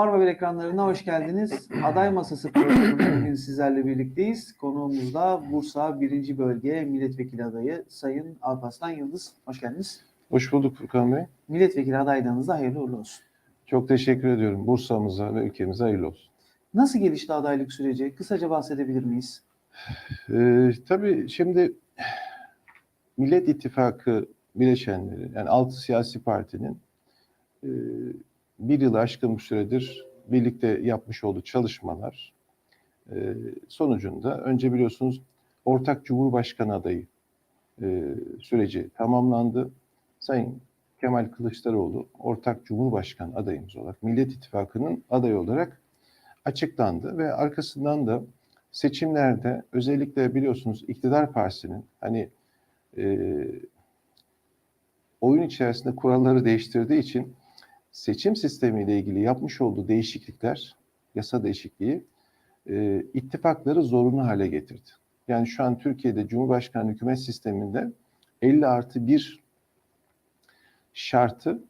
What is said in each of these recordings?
Bir ekranlarına hoş geldiniz. Aday Masası programında bugün sizlerle birlikteyiz. Konuğumuz da Bursa 1. Bölge Milletvekili adayı Sayın Alparslan Yıldız. Hoş geldiniz. Hoş bulduk Furkan Bey. Milletvekili adaylığınız da hayırlı uğurlu olsun. Çok teşekkür ediyorum. Bursa'mıza ve ülkemize hayırlı olsun. Nasıl gelişti adaylık süreci? Kısaca bahsedebilir miyiz? Ee, tabii şimdi Millet İttifakı bileşenleri, yani altı siyasi partinin e, bir yılı aşkın bir süredir birlikte yapmış olduğu çalışmalar e, sonucunda önce biliyorsunuz ortak Cumhurbaşkanı adayı e, süreci tamamlandı. Sayın Kemal Kılıçdaroğlu ortak Cumhurbaşkanı adayımız olarak Millet İttifakı'nın adayı olarak açıklandı ve arkasından da seçimlerde özellikle biliyorsunuz iktidar partisinin hani e, oyun içerisinde kuralları değiştirdiği için seçim sistemiyle ilgili yapmış olduğu değişiklikler, yasa değişikliği e, ittifakları zorunlu hale getirdi. Yani şu an Türkiye'de Cumhurbaşkanı hükümet sisteminde 50 artı 1 şartı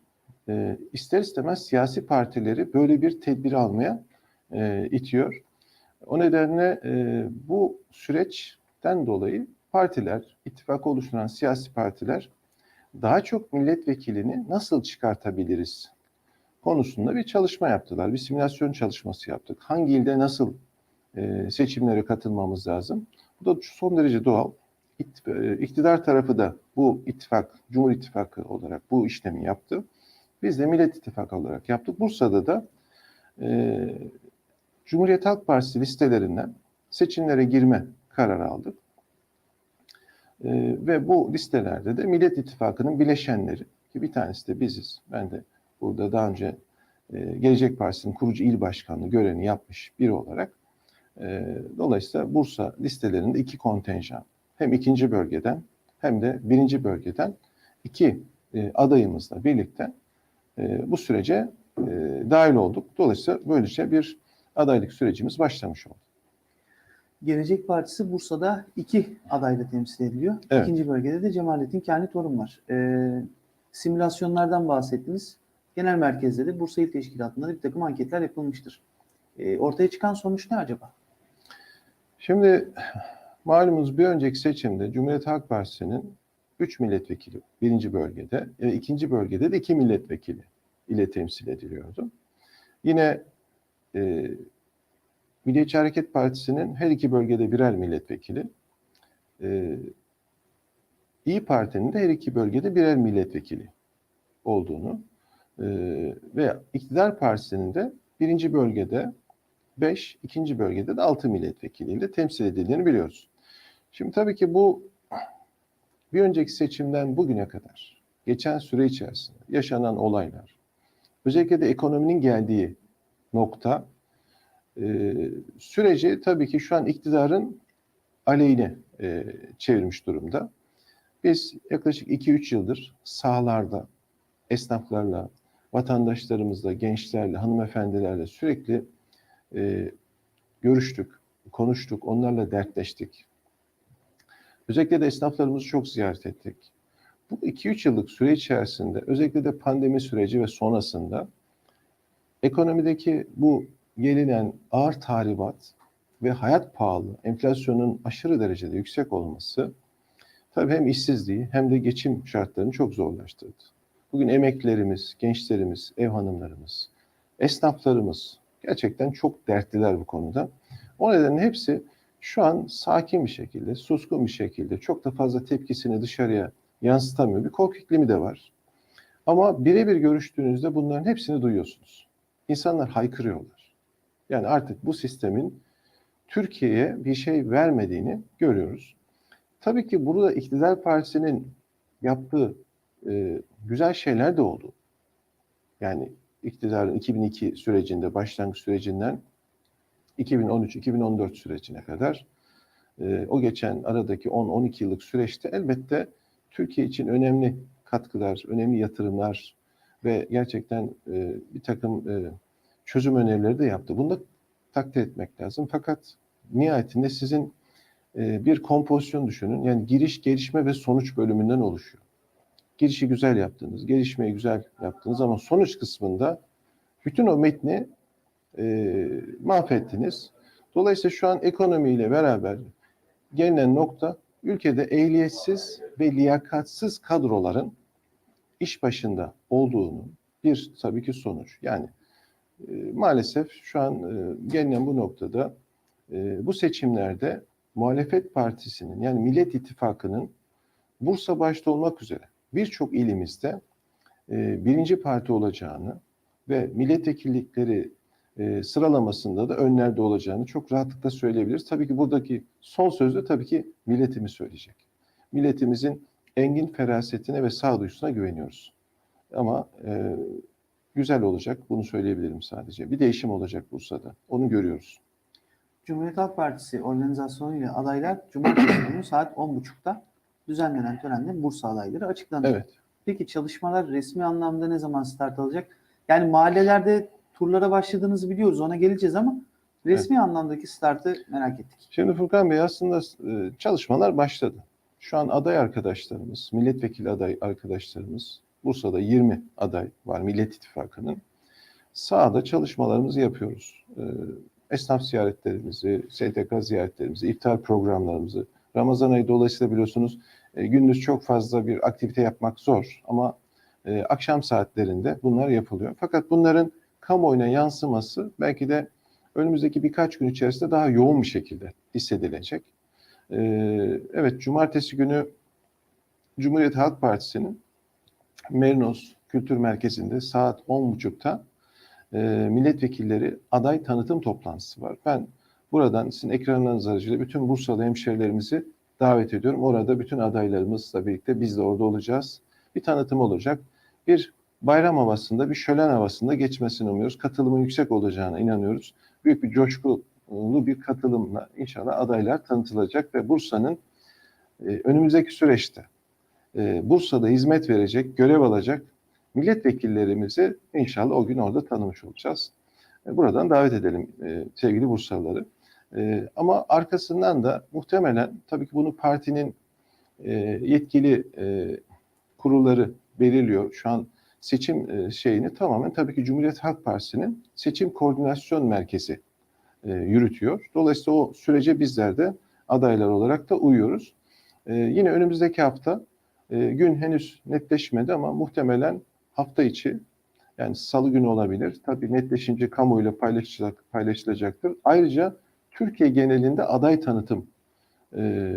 e, ister istemez siyasi partileri böyle bir tedbir almaya e, itiyor. O nedenle e, bu süreçten dolayı partiler, ittifak oluşturan siyasi partiler daha çok milletvekilini nasıl çıkartabiliriz konusunda bir çalışma yaptılar. Bir simülasyon çalışması yaptık. Hangi ilde nasıl e, seçimlere katılmamız lazım? Bu da son derece doğal. E, iktidar tarafı da bu ittifak, Cumhur İttifakı olarak bu işlemi yaptı. Biz de Millet İttifakı olarak yaptık. Bursa'da da e, Cumhuriyet Halk Partisi listelerinden seçimlere girme kararı aldık. E, ve bu listelerde de Millet İttifakı'nın bileşenleri ki bir tanesi de biziz. Ben de burada daha önce e, Gelecek Partisi'nin kurucu il başkanlığı görevini yapmış biri olarak e, dolayısıyla Bursa listelerinde iki kontenjan hem ikinci bölgeden hem de birinci bölgeden iki e, adayımızla birlikte e, bu sürece e, dahil olduk. Dolayısıyla böylece bir adaylık sürecimiz başlamış oldu. Gelecek Partisi Bursa'da iki adayla temsil ediliyor. Evet. İkinci bölgede de Cemalettin Kani Torun var. Ee, simülasyonlardan bahsettiniz. Genel merkezde de Bursa İl Teşkilatı'nda da bir takım anketler yapılmıştır. Ee, ortaya çıkan sonuç ne acaba? Şimdi malumunuz bir önceki seçimde Cumhuriyet Halk Partisi'nin 3 milletvekili birinci bölgede, e, ikinci bölgede de 2 milletvekili ile temsil ediliyordu. Yine e, Milliyetçi Hareket Partisi'nin her iki bölgede birer milletvekili, e, İyi Parti'nin de her iki bölgede birer milletvekili olduğunu e, ve İktidar Partisi'nin de birinci bölgede 5, ikinci bölgede de 6 milletvekiliyle temsil edildiğini biliyoruz. Şimdi tabii ki bu bir önceki seçimden bugüne kadar geçen süre içerisinde yaşanan olaylar, özellikle de ekonominin geldiği nokta e, süreci tabii ki şu an iktidarın aleyhine e, çevirmiş durumda. Biz yaklaşık 2-3 yıldır sahalarda esnaflarla, vatandaşlarımızla, gençlerle, hanımefendilerle sürekli e, görüştük, konuştuk, onlarla dertleştik. Özellikle de esnaflarımızı çok ziyaret ettik. Bu 2-3 yıllık süre içerisinde özellikle de pandemi süreci ve sonrasında ekonomideki bu gelinen ağır tahribat ve hayat pahalı, enflasyonun aşırı derecede yüksek olması tabii hem işsizliği hem de geçim şartlarını çok zorlaştırdı. Bugün emeklilerimiz, gençlerimiz, ev hanımlarımız, esnaflarımız gerçekten çok dertliler bu konuda. O nedenle hepsi şu an sakin bir şekilde, suskun bir şekilde, çok da fazla tepkisini dışarıya yansıtamıyor. Bir korku iklimi de var. Ama birebir görüştüğünüzde bunların hepsini duyuyorsunuz. İnsanlar haykırıyorlar. Yani artık bu sistemin Türkiye'ye bir şey vermediğini görüyoruz. Tabii ki burada iktidar partisinin yaptığı e, güzel şeyler de oldu. Yani iktidarın 2002 sürecinde, başlangıç sürecinden 2013-2014 sürecine kadar e, o geçen aradaki 10-12 yıllık süreçte elbette Türkiye için önemli katkılar, önemli yatırımlar ve gerçekten e, bir takım e, çözüm önerileri de yaptı. Bunu da takdir etmek lazım. Fakat nihayetinde sizin e, bir kompozisyon düşünün. Yani giriş, gelişme ve sonuç bölümünden oluşuyor. Girişi güzel yaptınız, gelişmeyi güzel yaptınız ama sonuç kısmında bütün o metni e, mahvettiniz. Dolayısıyla şu an ekonomiyle beraber gelinen nokta ülkede ehliyetsiz ve liyakatsiz kadroların iş başında olduğunun bir tabii ki sonuç. Yani e, maalesef şu an e, gelinen bu noktada e, bu seçimlerde muhalefet partisinin yani Millet İttifakı'nın Bursa başta olmak üzere birçok ilimizde e, birinci parti olacağını ve milletvekillikleri e, sıralamasında da önlerde olacağını çok rahatlıkla söyleyebiliriz. Tabii ki buradaki son sözü tabii ki milletimiz söyleyecek. Milletimizin engin ferasetine ve sağduyusuna güveniyoruz. Ama e, güzel olacak, bunu söyleyebilirim sadece. Bir değişim olacak Bursa'da, onu görüyoruz. Cumhuriyet Halk Partisi organizasyonuyla adaylar Cumartesi günü saat 10.30'da düzenlenen törenle Bursa adayları açıklanacak. Evet. Peki çalışmalar resmi anlamda ne zaman start alacak? Yani mahallelerde turlara başladığınızı biliyoruz. Ona geleceğiz ama resmi anlamdaki startı merak ettik. Şimdi Furkan Bey aslında e, çalışmalar başladı. Şu an aday arkadaşlarımız, milletvekili aday arkadaşlarımız, Bursa'da 20 aday var Millet İttifakı'nın. Sahada çalışmalarımızı yapıyoruz. E, Esnaf ziyaretlerimizi, STK ziyaretlerimizi, iftar programlarımızı. Ramazan ayı dolayısıyla biliyorsunuz e, gündüz çok fazla bir aktivite yapmak zor ama e, akşam saatlerinde bunlar yapılıyor. Fakat bunların kamuoyuna yansıması belki de önümüzdeki birkaç gün içerisinde daha yoğun bir şekilde hissedilecek. Ee, evet, cumartesi günü Cumhuriyet Halk Partisi'nin Merinos Kültür Merkezi'nde saat 10.30'da e, milletvekilleri aday tanıtım toplantısı var. Ben buradan sizin ekranlarınız aracılığıyla bütün Bursalı hemşehrilerimizi davet ediyorum. Orada bütün adaylarımızla birlikte biz de orada olacağız. Bir tanıtım olacak. Bir bayram havasında, bir şölen havasında geçmesini umuyoruz. Katılımın yüksek olacağına inanıyoruz. Büyük bir coşkulu bir katılımla inşallah adaylar tanıtılacak ve Bursa'nın e, önümüzdeki süreçte e, Bursa'da hizmet verecek, görev alacak milletvekillerimizi inşallah o gün orada tanımış olacağız. E, buradan davet edelim e, sevgili Bursalıları. E, ama arkasından da muhtemelen tabii ki bunu partinin e, yetkili e, kurulları belirliyor. Şu an seçim e, şeyini tamamen tabii ki Cumhuriyet Halk Partisi'nin seçim koordinasyon merkezi e, yürütüyor. Dolayısıyla o sürece bizler de adaylar olarak da uyuyoruz. E, yine önümüzdeki hafta e, gün henüz netleşmedi ama muhtemelen hafta içi yani salı günü olabilir. Tabii netleşince kamuoyuyla paylaşılacak, paylaşılacaktır. Ayrıca Türkiye genelinde aday tanıtım e,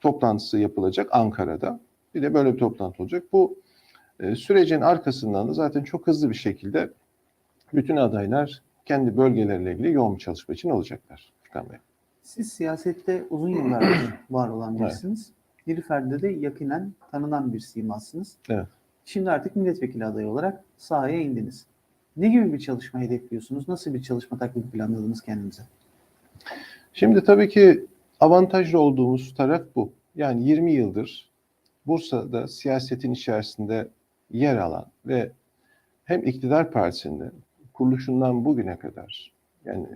toplantısı yapılacak Ankara'da. Bir de böyle bir toplantı olacak. Bu e, sürecin arkasından da zaten çok hızlı bir şekilde bütün adaylar kendi bölgeleriyle ilgili yoğun bir çalışma için olacaklar. Furkan Bey. Siz siyasette uzun yıllardır var olan birisiniz. Nilüfer'de de yakinen tanınan bir simasınız. Evet. Şimdi artık milletvekili adayı olarak sahaya indiniz. Ne gibi bir çalışma hedefliyorsunuz? Nasıl bir çalışma takvimi planladınız kendinize? Şimdi tabii ki avantajlı olduğumuz taraf bu. Yani 20 yıldır Bursa'da siyasetin içerisinde yer alan ve hem iktidar partisinde kuruluşundan bugüne kadar yani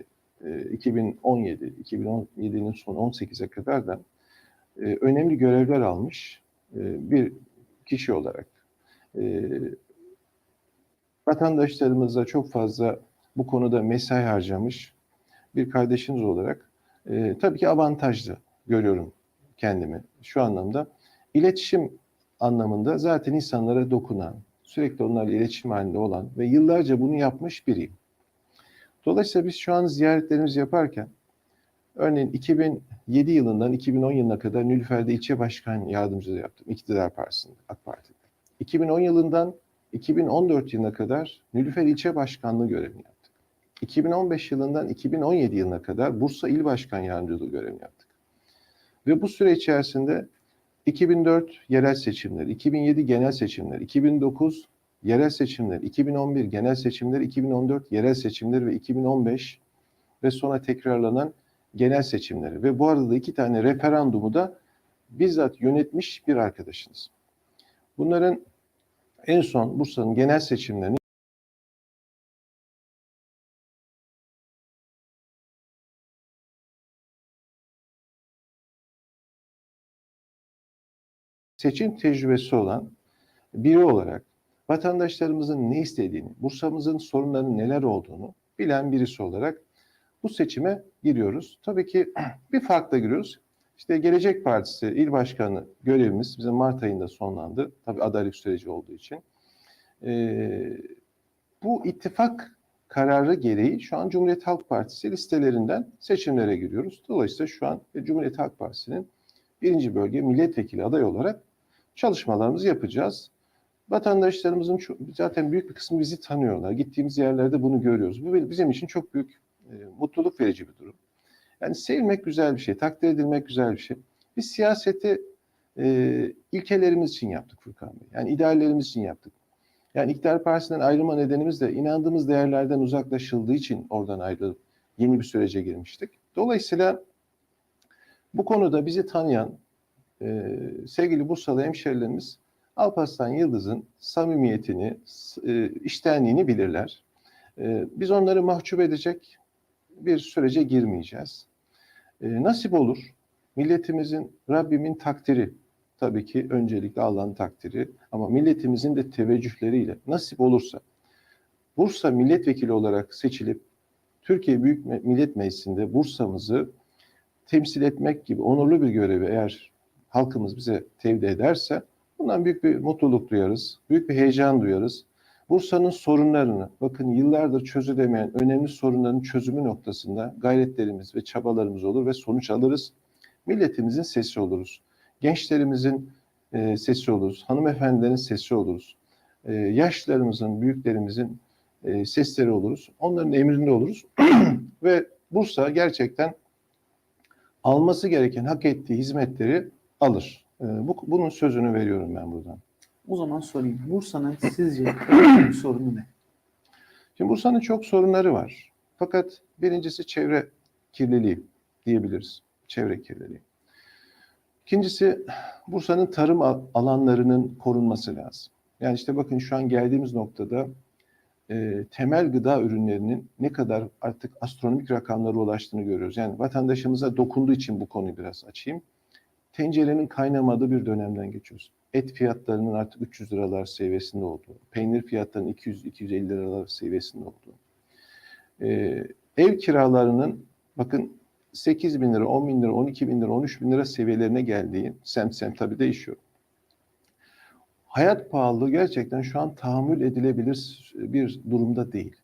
e, 2017, 2017'nin son 18'e kadar da e, önemli görevler almış e, bir kişi olarak e, vatandaşlarımıza çok fazla bu konuda mesai harcamış bir kardeşiniz olarak e, tabii ki avantajlı görüyorum kendimi şu anlamda. İletişim anlamında zaten insanlara dokunan, sürekli onlarla iletişim halinde olan ve yıllarca bunu yapmış biriyim. Dolayısıyla biz şu an ziyaretlerimizi yaparken örneğin 2007 yılından 2010 yılına kadar Nilüfer'de ilçe başkan yardımcılığı yaptım. İktidar Partisi'nde, AK Parti'de. 2010 yılından 2014 yılına kadar Nilüfer ilçe başkanlığı görevini yaptık. 2015 yılından 2017 yılına kadar Bursa İl Başkan Yardımcılığı görevini yaptık. Ve bu süre içerisinde 2004 yerel seçimler, 2007 genel seçimler, 2009 yerel seçimler, 2011 genel seçimler, 2014 yerel seçimler ve 2015 ve sonra tekrarlanan genel seçimleri ve bu arada da iki tane referandumu da bizzat yönetmiş bir arkadaşınız. Bunların en son Bursa'nın genel seçimlerini seçim tecrübesi olan biri olarak vatandaşlarımızın ne istediğini, Bursa'mızın sorunlarının neler olduğunu bilen birisi olarak bu seçime giriyoruz. Tabii ki bir farkla giriyoruz. İşte Gelecek Partisi İl Başkanı görevimiz bizim Mart ayında sonlandı. Tabii adaylık süreci olduğu için. Ee, bu ittifak kararı gereği şu an Cumhuriyet Halk Partisi listelerinden seçimlere giriyoruz. Dolayısıyla şu an Cumhuriyet Halk Partisi'nin birinci bölge milletvekili aday olarak çalışmalarımızı yapacağız. Vatandaşlarımızın çok, zaten büyük bir kısmı bizi tanıyorlar. Gittiğimiz yerlerde bunu görüyoruz. Bu bizim için çok büyük e, mutluluk verici bir durum. Yani sevilmek güzel bir şey, takdir edilmek güzel bir şey. Biz siyaseti e, ilkelerimiz için yaptık Furkan Bey. Yani ideallerimiz için yaptık. Yani iktidar partisinden ayrılma nedenimiz de inandığımız değerlerden uzaklaşıldığı için oradan ayrılıp yeni bir sürece girmiştik. Dolayısıyla bu konuda bizi tanıyan e, sevgili Bursalı hemşerilerimiz Alparslan Yıldız'ın samimiyetini, e, iştenliğini bilirler. E, biz onları mahcup edecek bir sürece girmeyeceğiz. E, nasip olur, milletimizin, Rabbimin takdiri, tabii ki öncelikle Allah'ın takdiri ama milletimizin de teveccühleriyle nasip olursa Bursa milletvekili olarak seçilip Türkiye Büyük Millet Meclisi'nde Bursa'mızı temsil etmek gibi onurlu bir görevi eğer halkımız bize tevdi ederse bundan büyük bir mutluluk duyarız, büyük bir heyecan duyarız. Bursa'nın sorunlarını, bakın yıllardır çözülemeyen önemli sorunların çözümü noktasında gayretlerimiz ve çabalarımız olur ve sonuç alırız. Milletimizin sesi oluruz. Gençlerimizin e, sesi oluruz. Hanımefendilerin sesi oluruz. E, yaşlılarımızın, büyüklerimizin e, sesleri oluruz. Onların emrinde oluruz. ve Bursa gerçekten alması gereken, hak ettiği hizmetleri alır. E, bu, bunun sözünü veriyorum ben buradan. O zaman sorayım. Bursa'nın sizce en sorunu ne? Şimdi Bursa'nın çok sorunları var. Fakat birincisi çevre kirliliği diyebiliriz. Çevre kirliliği. İkincisi Bursa'nın tarım alanlarının korunması lazım. Yani işte bakın şu an geldiğimiz noktada e, temel gıda ürünlerinin ne kadar artık astronomik rakamlara ulaştığını görüyoruz. Yani vatandaşımıza dokunduğu için bu konuyu biraz açayım. Tencerenin kaynamadığı bir dönemden geçiyoruz. Et fiyatlarının artık 300 liralar seviyesinde olduğu, peynir fiyatlarının 200-250 liralar seviyesinde olduğu, ee, ev kiralarının bakın 8 bin lira, 10 bin lira, 12 bin lira, 13 bin lira seviyelerine geldiği, semt semt tabii değişiyor. Hayat pahalılığı gerçekten şu an tahammül edilebilir bir durumda değil.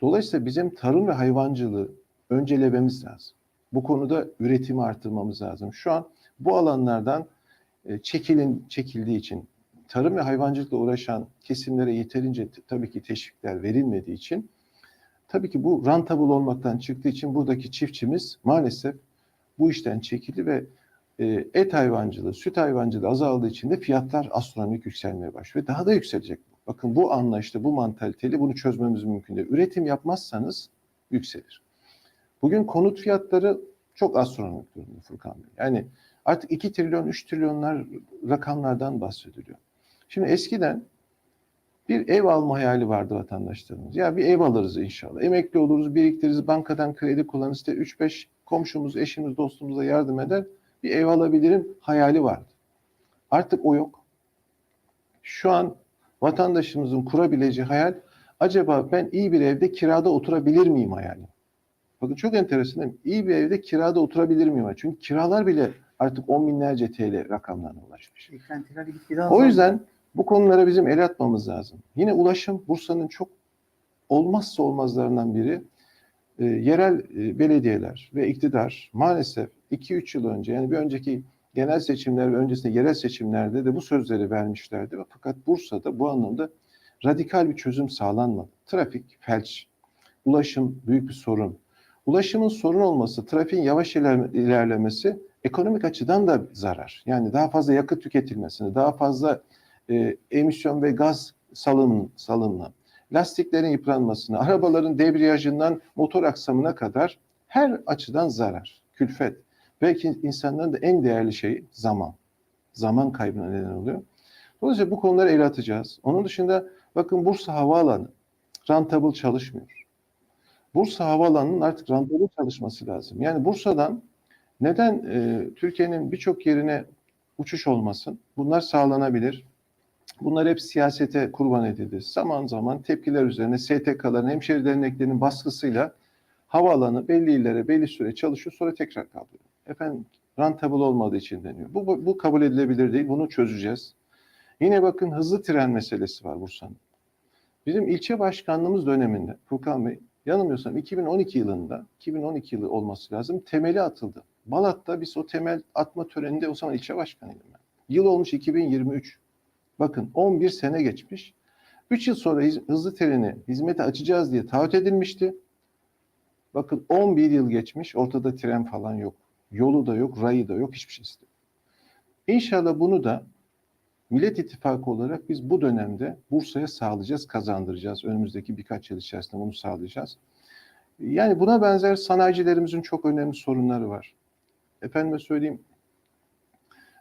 Dolayısıyla bizim tarım ve hayvancılığı öncelememiz lazım. Bu konuda üretimi artırmamız lazım. Şu an bu alanlardan e, çekilin çekildiği için tarım ve hayvancılıkla uğraşan kesimlere yeterince tabii ki teşvikler verilmediği için tabii ki bu rentable olmaktan çıktığı için buradaki çiftçimiz maalesef bu işten çekildi ve e, et hayvancılığı, süt hayvancılığı azaldığı için de fiyatlar astronomik yükselmeye başlıyor. Daha da yükselecek. Bakın bu anlayışta, bu mantaliteli bunu çözmemiz mümkün değil. Üretim yapmazsanız yükselir. Bugün konut fiyatları çok astronomik durumda Furkan Bey. Yani Artık 2 trilyon, 3 trilyonlar rakamlardan bahsediliyor. Şimdi eskiden bir ev alma hayali vardı vatandaşlarımız. Ya bir ev alırız inşallah. Emekli oluruz, biriktiririz, bankadan kredi kullanırız. İşte 3-5 komşumuz, eşimiz, dostumuza yardım eder. Bir ev alabilirim hayali vardı. Artık o yok. Şu an vatandaşımızın kurabileceği hayal acaba ben iyi bir evde kirada oturabilir miyim hayali. Bakın çok enteresan değil mi? İyi bir evde kirada oturabilir miyim? Çünkü kiralar bile artık on binlerce TL rakamlarına ulaşmış. Beklentiler gitgide O yüzden bu konulara bizim el atmamız lazım. Yine ulaşım Bursa'nın çok olmazsa olmazlarından biri. E, yerel e, belediyeler ve iktidar maalesef 2-3 yıl önce yani bir önceki genel seçimler ve öncesinde yerel seçimlerde de bu sözleri vermişlerdi. Fakat Bursa'da bu anlamda radikal bir çözüm sağlanmadı. Trafik, felç, ulaşım büyük bir sorun. Ulaşımın sorun olması, trafiğin yavaş ilerlemesi ekonomik açıdan da zarar. Yani daha fazla yakıt tüketilmesini, daha fazla e, emisyon ve gaz salın, salınma, lastiklerin yıpranmasını, arabaların debriyajından motor aksamına kadar her açıdan zarar, külfet. Belki insanların da en değerli şey zaman. Zaman kaybına neden oluyor. Dolayısıyla bu konuları ele atacağız. Onun dışında bakın Bursa Havaalanı rentable çalışmıyor. Bursa Havaalanı'nın artık rentable çalışması lazım. Yani Bursa'dan neden e, Türkiye'nin birçok yerine uçuş olmasın? Bunlar sağlanabilir. Bunlar hep siyasete kurban edildi. Zaman zaman tepkiler üzerine STK'ların, hemşire derneklerinin baskısıyla havaalanı belli illere belli süre çalışıyor sonra tekrar kalıyor. Efendim rentable olmadığı için deniyor. Bu, bu, bu kabul edilebilir değil. Bunu çözeceğiz. Yine bakın hızlı tren meselesi var Bursa'nın. Bizim ilçe başkanlığımız döneminde Furkan Bey yanılmıyorsam 2012 yılında 2012 yılı olması lazım temeli atıldı. Balat'ta biz o temel atma töreninde o zaman ilçe başkanıydım ben. Yıl olmuş 2023. Bakın 11 sene geçmiş. 3 yıl sonra hızlı treni hizmete açacağız diye taahhüt edilmişti. Bakın 11 yıl geçmiş ortada tren falan yok. Yolu da yok, rayı da yok, hiçbir şey yok. İnşallah bunu da Millet İttifakı olarak biz bu dönemde Bursa'ya sağlayacağız, kazandıracağız. Önümüzdeki birkaç yıl içerisinde bunu sağlayacağız. Yani buna benzer sanayicilerimizin çok önemli sorunları var. Efendime söyleyeyim,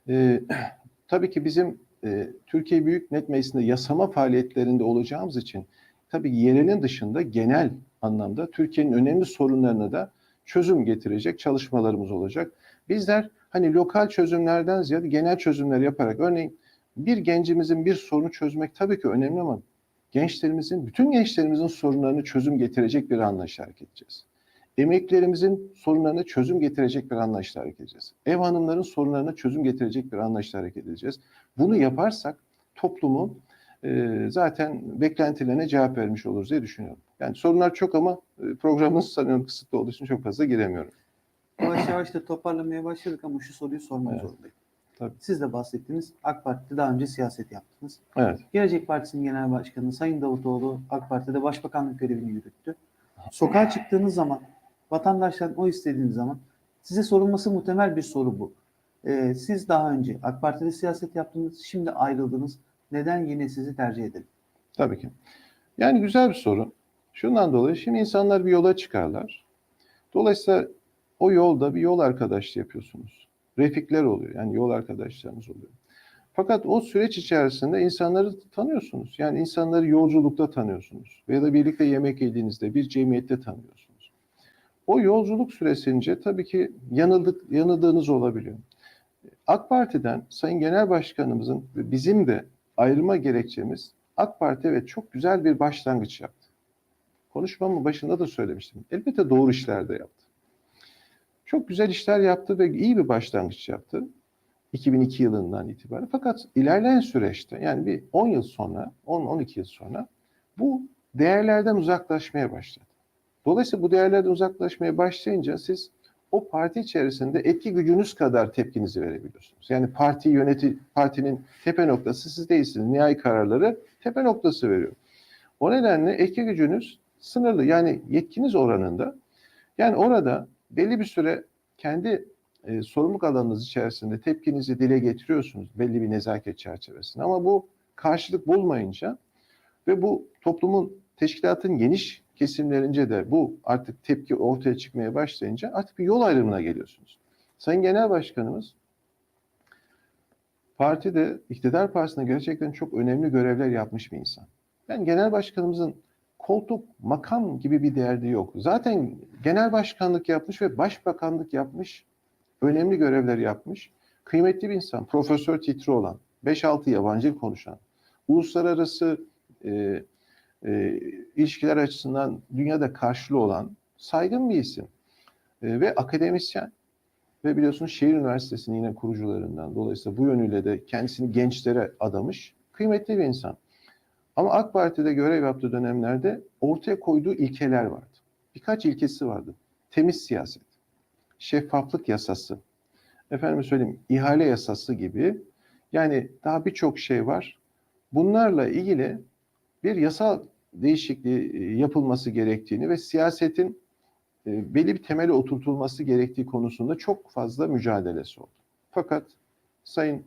e, tabii ki bizim e, Türkiye Büyük Millet Meclisi'nde yasama faaliyetlerinde olacağımız için tabii yerelin dışında genel anlamda Türkiye'nin önemli sorunlarına da çözüm getirecek çalışmalarımız olacak. Bizler hani lokal çözümlerden ziyade genel çözümler yaparak örneğin bir gencimizin bir sorunu çözmek tabii ki önemli ama gençlerimizin, bütün gençlerimizin sorunlarını çözüm getirecek bir anlayışla hareket edeceğiz. Emeklerimizin sorunlarına çözüm getirecek bir anlayışla hareket edeceğiz. Ev hanımların sorunlarına çözüm getirecek bir anlayışla hareket edeceğiz. Bunu yaparsak toplumu e, zaten beklentilerine cevap vermiş oluruz diye düşünüyorum. Yani sorunlar çok ama e, programımız sanıyorum kısıtlı olduğu için çok fazla giremiyorum. Yavaş yavaş da toparlamaya başladık ama şu soruyu sormak Evet. zorundayım. Tabii. Siz de bahsettiniz. AK Parti'de daha önce siyaset yaptınız. Evet. Gelecek Partisi'nin genel başkanı Sayın Davutoğlu AK Parti'de başbakanlık görevini yürüttü. Sokağa çıktığınız zaman, vatandaştan o istediğiniz zaman size sorulması muhtemel bir soru bu. Ee, siz daha önce AK Parti'de siyaset yaptınız, şimdi ayrıldınız. Neden yine sizi tercih edelim? Tabii ki. Yani güzel bir soru. Şundan dolayı şimdi insanlar bir yola çıkarlar. Dolayısıyla o yolda bir yol arkadaşlığı yapıyorsunuz. Refikler oluyor. Yani yol arkadaşlarınız oluyor. Fakat o süreç içerisinde insanları tanıyorsunuz. Yani insanları yolculukta tanıyorsunuz. Veya da birlikte yemek yediğinizde bir cemiyette tanıyorsunuz. O yolculuk süresince tabii ki yanıldık, yanıldığınız olabiliyor. AK Parti'den Sayın Genel Başkanımızın ve bizim de ayrılma gerekçemiz AK Parti evet çok güzel bir başlangıç yaptı. Konuşmamın başında da söylemiştim. Elbette doğru işler de yaptı. Çok güzel işler yaptı ve iyi bir başlangıç yaptı. 2002 yılından itibaren. Fakat ilerleyen süreçte yani bir 10 yıl sonra, 10-12 yıl sonra bu değerlerden uzaklaşmaya başladı. Dolayısıyla bu değerlerden uzaklaşmaya başlayınca siz o parti içerisinde etki gücünüz kadar tepkinizi verebiliyorsunuz. Yani parti yöneti partinin tepe noktası siz değilsiniz. Nihai kararları tepe noktası veriyor. O nedenle etki gücünüz sınırlı. Yani yetkiniz oranında. Yani orada belli bir süre kendi e, sorumluluk alanınız içerisinde tepkinizi dile getiriyorsunuz belli bir nezaket çerçevesinde. Ama bu karşılık bulmayınca ve bu toplumun teşkilatın geniş kesimlerince de bu artık tepki ortaya çıkmaya başlayınca artık bir yol ayrımına geliyorsunuz. Sayın Genel Başkanımız partide, iktidar partisinde gerçekten çok önemli görevler yapmış bir insan. Yani genel başkanımızın koltuk, makam gibi bir derdi yok. Zaten genel başkanlık yapmış ve başbakanlık yapmış, önemli görevler yapmış. Kıymetli bir insan, profesör titri olan, 5-6 yabancı konuşan, uluslararası e, e, ilişkiler açısından dünyada karşılığı olan saygın bir isim. E, ve akademisyen. Ve biliyorsunuz şehir üniversitesinin yine kurucularından. Dolayısıyla bu yönüyle de kendisini gençlere adamış. Kıymetli bir insan. Ama AK Parti'de görev yaptığı dönemlerde ortaya koyduğu ilkeler vardı. Birkaç ilkesi vardı. Temiz siyaset, şeffaflık yasası, efendim söyleyeyim ihale yasası gibi. Yani daha birçok şey var. Bunlarla ilgili bir yasal değişikliği e, yapılması gerektiğini ve siyasetin e, belli bir temele oturtulması gerektiği konusunda çok fazla mücadelesi oldu. Fakat Sayın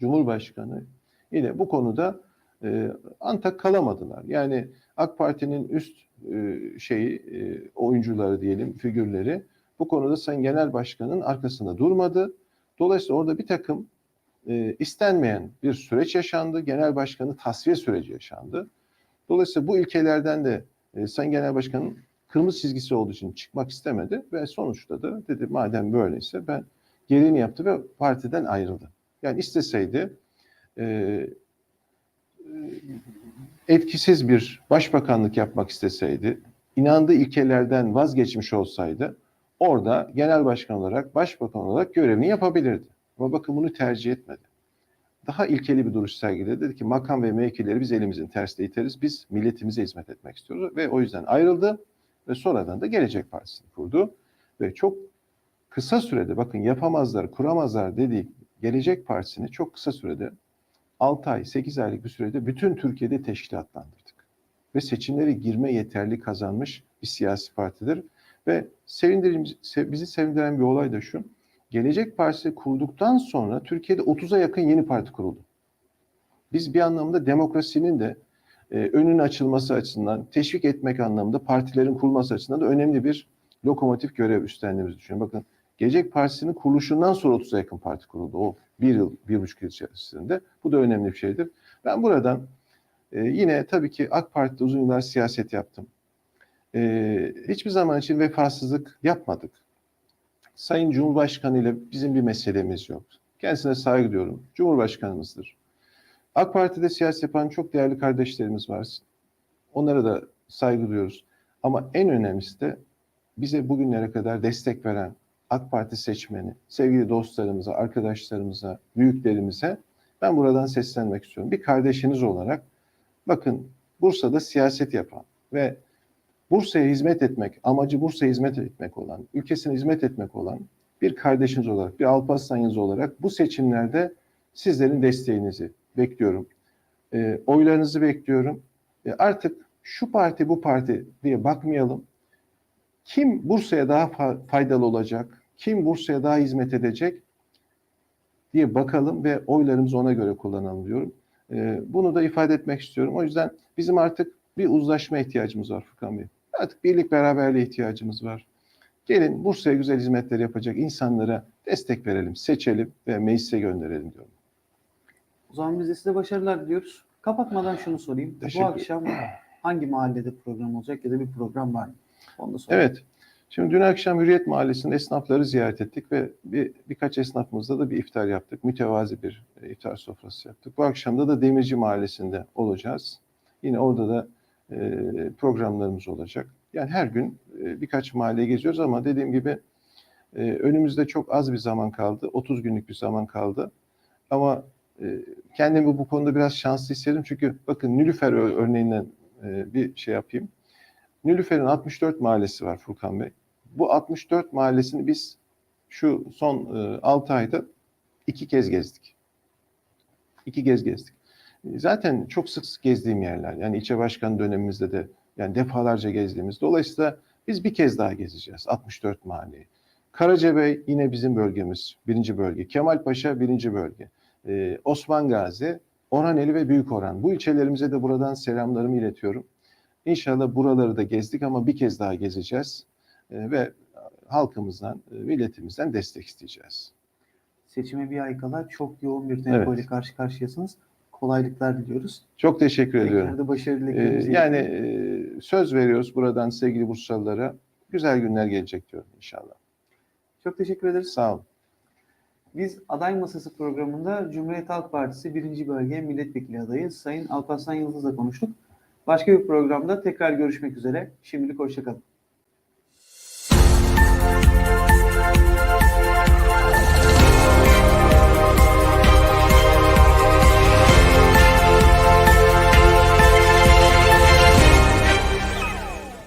Cumhurbaşkanı yine bu konuda e, antak kalamadılar. Yani AK Parti'nin üst e, şeyi e, oyuncuları diyelim figürleri bu konuda Sayın Genel Başkan'ın arkasında durmadı. Dolayısıyla orada bir takım e, istenmeyen bir süreç yaşandı. Genel Başkanı tasfiye süreci yaşandı. Dolayısıyla bu ilkelerden de e, Sayın Genel Başkan'ın kırmızı çizgisi olduğu için çıkmak istemedi ve sonuçta da dedi madem böyleyse ben gereğini yaptı ve partiden ayrıldı. Yani isteseydi e, etkisiz bir başbakanlık yapmak isteseydi, inandığı ilkelerden vazgeçmiş olsaydı orada genel başkan olarak, başbakan olarak görevini yapabilirdi. Ama bakın bunu tercih etmedi. Daha ilkeli bir duruş sergiledi. Dedi ki makam ve mevkileri biz elimizin tersine iteriz. Biz milletimize hizmet etmek istiyoruz. Ve o yüzden ayrıldı ve sonradan da Gelecek Partisi'ni kurdu. Ve çok kısa sürede bakın yapamazlar, kuramazlar dediği Gelecek Partisi'ni çok kısa sürede 6 ay, 8 aylık bir sürede bütün Türkiye'de teşkilatlandırdık. Ve seçimlere girme yeterli kazanmış bir siyasi partidir. Ve sevindirici, se- bizi sevindiren bir olay da şu. Gelecek Partisi kurulduktan sonra Türkiye'de 30'a yakın yeni parti kuruldu. Biz bir anlamda demokrasinin de e, önün açılması açısından, teşvik etmek anlamında partilerin kurulması açısından da önemli bir lokomotif görev üstlendiğimizi düşünüyorum. Bakın Gelecek Partisi'nin kuruluşundan sonra 30'a yakın parti kuruldu. O bir yıl, bir buçuk yıl içerisinde. Bu da önemli bir şeydir. Ben buradan e, yine tabii ki AK Parti'de uzun yıllar siyaset yaptım. E, hiçbir zaman için vefasızlık yapmadık. Sayın Cumhurbaşkanı ile bizim bir meselemiz yok. Kendisine saygı duyuyorum. Cumhurbaşkanımızdır. AK Parti'de siyaset yapan çok değerli kardeşlerimiz var. Onlara da saygı duyuyoruz. Ama en önemlisi de bize bugünlere kadar destek veren AK Parti seçmeni, sevgili dostlarımıza, arkadaşlarımıza, büyüklerimize ben buradan seslenmek istiyorum. Bir kardeşiniz olarak bakın Bursa'da siyaset yapan ve Bursa'ya hizmet etmek, amacı Bursa'ya hizmet etmek olan, ülkesine hizmet etmek olan bir kardeşiniz olarak, bir Alparslan'ınız olarak bu seçimlerde sizlerin desteğinizi bekliyorum. E, oylarınızı bekliyorum. E, artık şu parti bu parti diye bakmayalım. Kim Bursa'ya daha fa- faydalı olacak? Kim Bursa'ya daha hizmet edecek? diye bakalım ve oylarımızı ona göre kullanalım diyorum. E, bunu da ifade etmek istiyorum. O yüzden bizim artık bir uzlaşma ihtiyacımız var Furkan Bey. Artık birlik beraberliğe ihtiyacımız var. Gelin Bursa'ya güzel hizmetler yapacak insanlara destek verelim, seçelim ve meclise gönderelim diyorum. O zaman biz de size başarılar diliyoruz. Kapatmadan şunu sorayım. Teşekkür Bu akşam hangi mahallede program olacak ya da bir program var mı? Onu da sorayım. Evet. Şimdi dün akşam Hürriyet Mahallesi'nde esnafları ziyaret ettik ve bir, birkaç esnafımızla da bir iftar yaptık. Mütevazi bir e, iftar sofrası yaptık. Bu akşam da da Demirci Mahallesi'nde olacağız. Yine orada da programlarımız olacak. Yani her gün e, birkaç mahalleye geziyoruz ama dediğim gibi e, önümüzde çok az bir zaman kaldı. 30 günlük bir zaman kaldı. Ama e, kendimi bu konuda biraz şanslı hissediyorum. Çünkü bakın Nilüfer ö- örneğinden e, bir şey yapayım. Nilüfer'in 64 mahallesi var Furkan Bey. Bu 64 mahallesini biz şu son 6 ayda iki kez gezdik. İki kez gezdik. E, Zaten çok sık sık gezdiğim yerler. Yani ilçe başkan dönemimizde de yani defalarca gezdiğimiz. Dolayısıyla biz bir kez daha gezeceğiz 64 mahalleyi. Karacabey yine bizim bölgemiz, birinci bölge. Kemalpaşa birinci bölge. Ee, Osman Gazi, Orhaneli ve Büyükoran. Bu ilçelerimize de buradan selamlarımı iletiyorum. İnşallah buraları da gezdik ama bir kez daha gezeceğiz. Ee, ve halkımızdan, e, milletimizden destek isteyeceğiz. Seçime bir ay kala çok yoğun bir tempo ile Evet. karşı karşıyasınız. Kolaylıklar diliyoruz. Çok teşekkür Tekrar ediyorum. da başarı Ee, yani e, söz veriyoruz buradan sevgili Bursalılara. Güzel günler gelecek diyorum inşallah. Çok teşekkür ederiz. Sağ olun. Biz aday masası programında Cumhuriyet Halk Partisi 1. Bölge Milletvekili adayı Sayın Alparslan Yıldız'la konuştuk. Başka bir programda tekrar görüşmek üzere. Şimdilik hoşçakalın.